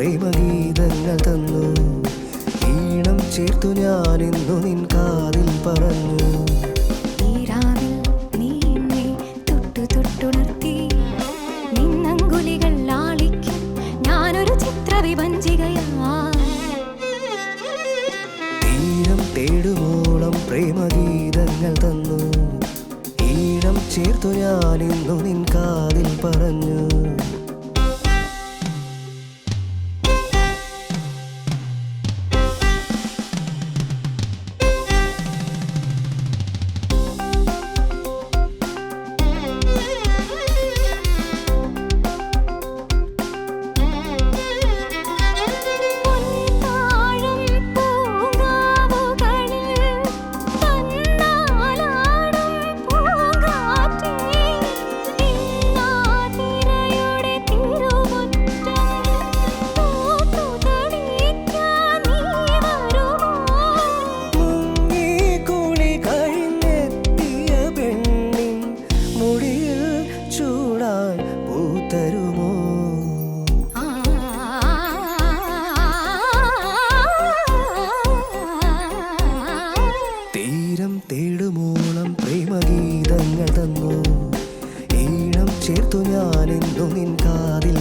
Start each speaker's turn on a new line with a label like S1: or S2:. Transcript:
S1: പ്രേമഗീതങ്ങൾ തന്നു. ഈണം ചേർത്തു ഞാൻ ഇന്നു നിൻ കാതിൽ പറഞ്ഞു.
S2: പ്രേമഗീതങ്ങൾ തന്നു.
S1: ഈണം ചേർത്തു ഞാനിന്നു നിൻ കാതിൽ പറഞ്ഞു. പൂത്തരുമോ തീരം തേടുമോളം പ്രേമഗീതങ്ങൾ തന്നു. ഈണം ചേർത്തു ഞാൻ ഇന്നു നിൻ കാതിൽ